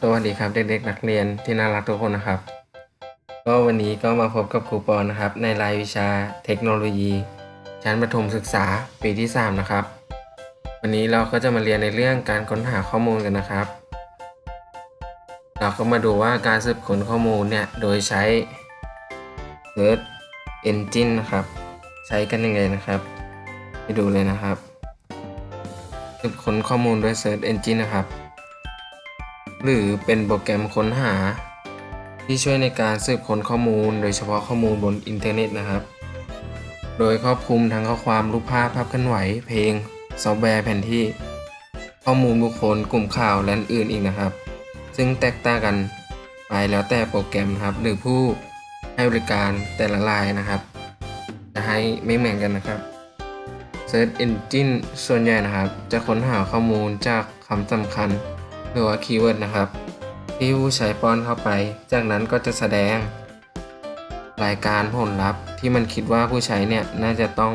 สวัสดีครับเด็กๆนักเรียนที่น่ารักทุกคนนะครับ ก็วันนี้ก็มาพบกับครูปอนนะครับ ในรายวิชาเทคโนโลยี ชั้นประถมศึกษาปีที่ 3 นะครับ วันนี้เราก็จะมาเรียนในเรื่องการค้นหาข้อมูลกันนะครับ เราก็มาดูว่าการสืบค้นข้อมูลเนี่ยโดยใช้ Search Engine นะครับ ใช้กันยังไงนะครับ ไปดูเลยนะครับสืบค้นข้อมูลด้วย Search Engine นะครับ หรือเป็นโปรแกรมค้นหา ที่ช่วยในการสืบค้นข้อมูล โดยเฉพาะข้อมูลบนอินเทอร์เน็ตนะครับ โดยครอบคลุมทั้งข้อความรูปภาพภาพเคลื่อนไหว เพลง ซอฟต์แวร์แผนที่ ข้อมูลบุคคลกลุ่มข่าวและอื่นอีกนะครับ ซึ่งแตกต่างกันไปแล้วแต่โปรแกรมครับ หรือผู้ให้บริการแต่ละรายนะครับ จะให้ไม่เหมือนกันนะครับ Search Engine ส่วนใหญ่นะครับ จะค้นหาข้อมูลจากคำสำคัญ หรือว่าคีย์เวิร์ดนะครับ ที่ผู้ใช้ป้อนเข้าไป จากนั้นก็จะแสดง รายการผลลัพธ์ที่มันคิดว่าผู้ใช้เนี่ยน่าจะต้อง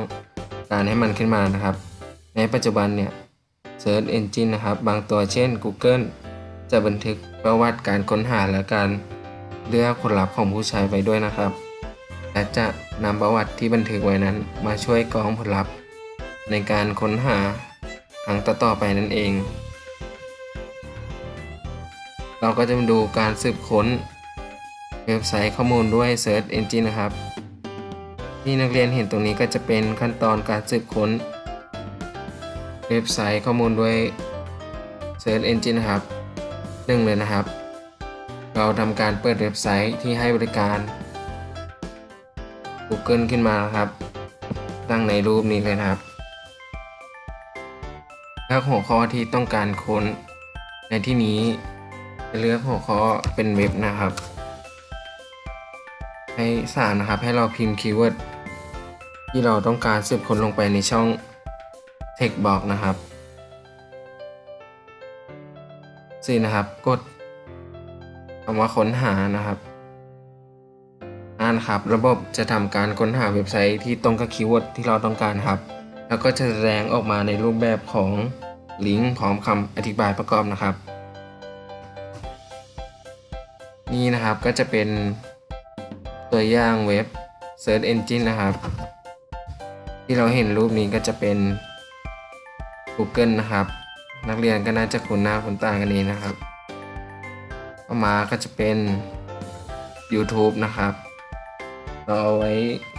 การให้มันขึ้นมานะครับ ในปัจจุบันเนี่ย Search Engine นะครับ บางตัวเช่น Google จะบันทึกประวัติการค้นหาและการเลือกผลลัพธ์ของผู้ใช้ไว้ด้วยนะครับ และจะนำประวัติที่บันทึกไว้นั้น มาช่วยกรองผลลัพธ์ในการค้นหาครั้งต่อๆไปนั่นเอง เราก็จะมาดูการสืบค้นเว็บไซต์ข้อมูลด้วย Search Engine นะครับ ที่นักเรียนเห็นตรงนี้ก็จะเป็นขั้นตอนการสืบค้น เว็บไซต์ข้อมูลด้วย Search Engine นะครับหนึ่งเลยนะครับ เราทำการเปิดเว็บไซต์ที่ให้บริการ Google ขึ้นมานะครับตั้งในรูปนี้เลยนะครับเลือกหัวข้อที่ต้องการค้นในที่นี้ เลือกหัวข้อเป็นเว็บนะครับ ให้สามนะครับให้เราพิมพ์คีย์เวิร์ดที่เราต้องการสืบค้นลงไปในช่อง text box นะครับสี่นะครับกดคำว่าค้นหานะครับอ่านครับ ระบบจะทำการค้นหาเว็บไซต์ที่ตรงกับคีย์เวิร์ดที่เราต้องการครับ แล้วก็จะแสดงออกมาในรูปแบบของลิงก์พร้อมคำอธิบายประกอบนะครับ นี่นะครับก็จะเป็นตัวอย่างเว็บ Search Engine นะครับ ที่เราเห็นรูปนี้ก็จะเป็น Google นะครับ นักเรียนก็น่าจะคุ้นหน้าคุ้นตากันนี้นะครับต่อมาก็จะเป็น YouTube นะครับ เราเอาไว้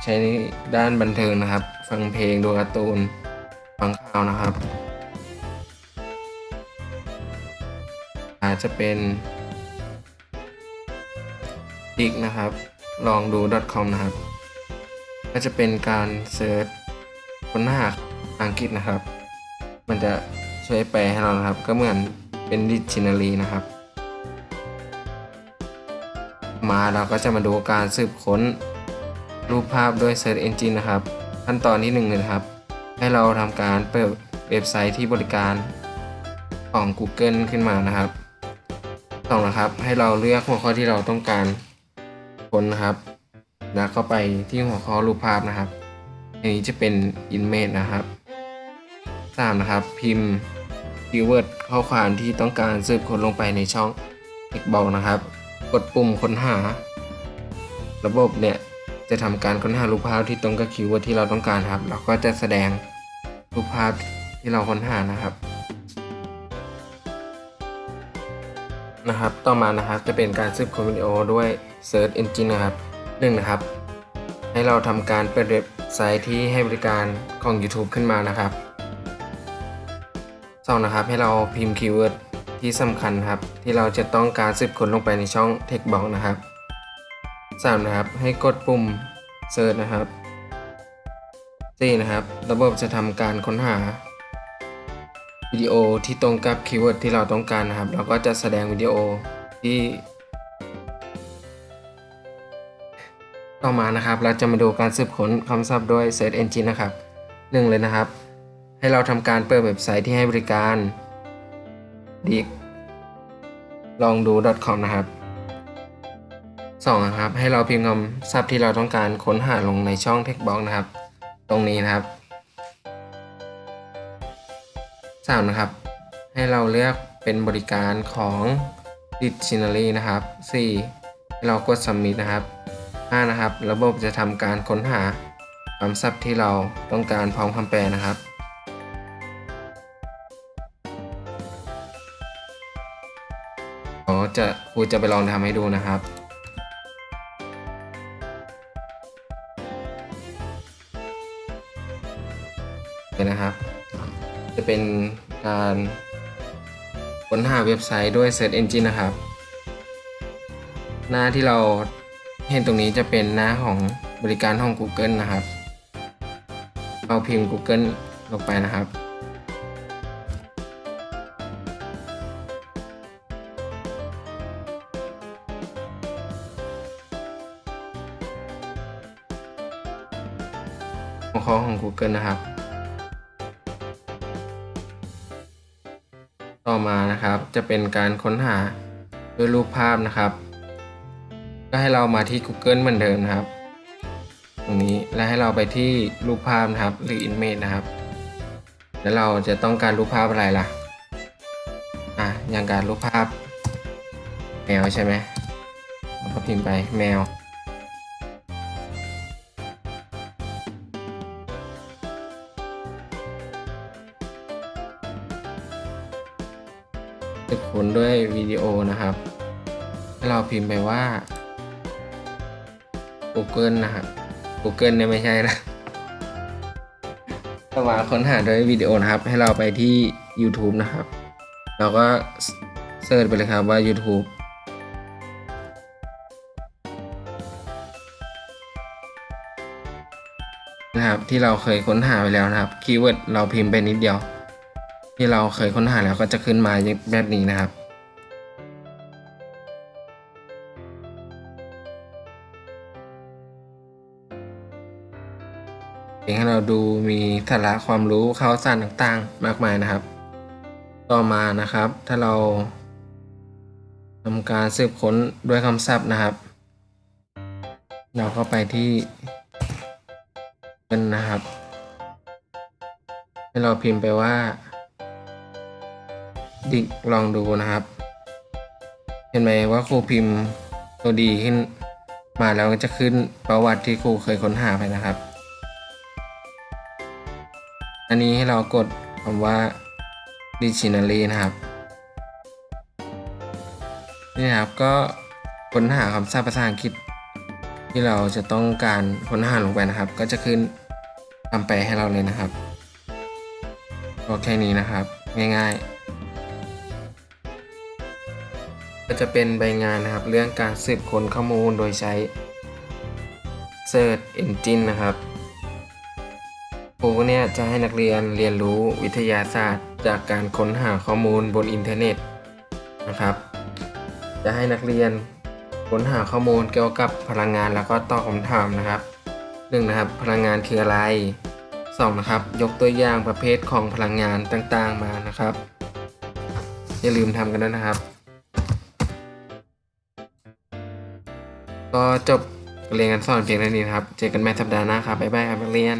ใช้ในด้านบันเทิงนะครับ ฟังเพลงดูการ์ตูนฟังข่าวนะครับอาจจะเป็น อีกนะครับ ลองดู .com นะครับ ก็จะเป็นการเซิร์ชค้นหาอังกฤษนะครับ มันจะช่วยแปลให้เรานะครับ ก็เหมือนเป็นดิกชันารีนะครับ มาเราก็จะมาดูการสืบค้นรูปภาพด้วย Search Engine นะครับ ขั้นตอนที่1นึ่งเลยนะครับ ให้เราทำการเปิดเว็บไซต์ที่บริการของ Google ขึ้นมานะครับสองนะครับ ให้เราเลือกหัวข้อที่เราต้องการ คนนะครับ แล้วเข้าไปที่หัวข้อรูปภาพนะครับ อันนี้จะเป็น image นะครับ 3 นะครับ พิมพ์คีย์เวิร์ดข้อความที่ต้องการสืบค้นลงไปในช่อง text box นะครับ กดปุ่มค้นหา ระบบเนี่ยจะทำการค้นหารูปภาพที่ตรงกับคีย์เวิร์ดที่เราต้องการครับแล้วก็จะแสดงรูปภาพที่เราค้นหานะครับนะครับ ต่อมานะครับจะเป็นการสืบค้นวิดีโอด้วย Search Engine นะครับหนึ่งนะครับ ให้เราทำการเปิดเว็บไซต์ที่ให้บริการของ YouTube ขึ้นมานะครับสองนะครับ ให้เราพิมพ์คีย์เวิร์ดที่สำคัญครับ ที่เราจะต้องการสืบค้นลงไปในช่อง Text Box นะครับสามนะครับ ให้กดปุ่ม Search นะครับสี่นะครับ ระบบจะทำการค้นหาวิดีโอที่ตรงกับคีย์เวิร์ดที่เราต้องการนะครับแล้วก็จะแสดงวิดีโอที่ ต่อมานะครับ เราจะมาดูการสืบค้นคำศัพท์ด้วย Search Engine นะครับหนึ่งเลยนะครับ ให้เราทำการเปิดเว็บไซต์ที่ให้บริการดีลองดู .com นะครับสองนะครับ ให้เราพิมพ์คำศัพท์ที่เราต้องการค้นหาลงในช่อง text box นะครับ ตรงนี้นะครับ3นะครับ ให้เราเลือกเป็นบริการของ Dictionary นะครับ 4. ให้เรากด Submit นะครับ 5. นะครับ ระบบจะทำการค้นหาคำศัพท์ที่เราต้องการพร้อมคำแปลนะครับเขาจะครูจะไปลองทำให้ดูนะครับเลยนะครับ จะเป็นการค้นหาเว็บไซต์ด้วย Search Engine นะครับ หน้าที่เรา เห็นตรงนี้จะเป็นหน้าของบริการของ Google นะครับ เราพิมพ์ Google ลงไปนะครับ หัวข้อของ Google นะครับ ต่อมานะครับจะเป็นการค้นหาด้วยรูปภาพนะครับ ก็ให้เรามาที่ Google เหมือนเดิมนะครับ ตรงนี้และให้เราไปที่รูปภาพนะครับหรือ image นะครับ แล้วเราจะต้องการรูปภาพอะไรล่ะอะอย่างการรูปภาพแมวใช่ไหมเราก็พิมพ์ไปแมวจะค้นด้วยวิดีโอนะครับให้เราพิมพ์ไปว่า Google นะครับ Google เนี่ยไม่ใช่นะถ้าว่าค้นหาโดยวิดีโอนะครับ ให้เราไปที่ YouTube นะครับ เราก็เสิร์ชไปเลยครับว่า YouTube นะครับที่เราเคยค้นหาไปแล้วนะครับคีย์เวิร์ดเราพิมพ์ไปนิดเดียว ที่เราเคยค้นหาแล้วก็จะขึ้นมาแบบนี้นะครับ เพียงให้เราดูมีสาระความรู้ข่าวสารต่างๆ มากมายนะครับ ต่อมานะครับ ถ้าเราทำการสืบค้นด้วยคำศัพท์นะครับ เราก็ไปที่เป็นนะครับ ให้เราพิมพ์ไปว่า ดิกลองดูนะครับ เห็นไหมว่าครูพิมพ์ตัวดีขึ้น มาแล้วก็จะขึ้นประวัติที่ครูเคยค้นหาไปนะครับ อันนี้ให้เรากดคำว่า dictionary นะครับ นี่นะครับก็ค้นหาคำศัพท์ภาษาอังกฤษ ที่เราจะต้องการค้นหาลงไปนะครับ ก็จะขึ้นคำแปลให้เราเลยนะครับก็แค่นี้นะครับง่ายๆ ก็จะเป็นใบงานนะครับ เรื่องการสืบค้นข้อมูลโดยใช้ Search Engine นะครับ ครูเนี่ยจะให้นักเรียนเรียนรู้วิทยาศาสตร์ จากการค้นหาข้อมูลบนอินเทอร์เน็ตนะครับ จะให้นักเรียนค้นหาข้อมูลเกี่ยวกับพลังงานแล้วก็ตอบคำถามนะครับหนึ่งนะครับพลังงานคืออะไรสองนะครับยกตัวอย่างประเภทของพลังงานต่างๆมานะครับ อย่าลืมทำกันด้วยนะครับ ก็จบเรียนการสอนเพียงเท่านี้ครับ เจอกันใหม่สัปดาห์หน้าครับบ๊ายบายครับนักเรียน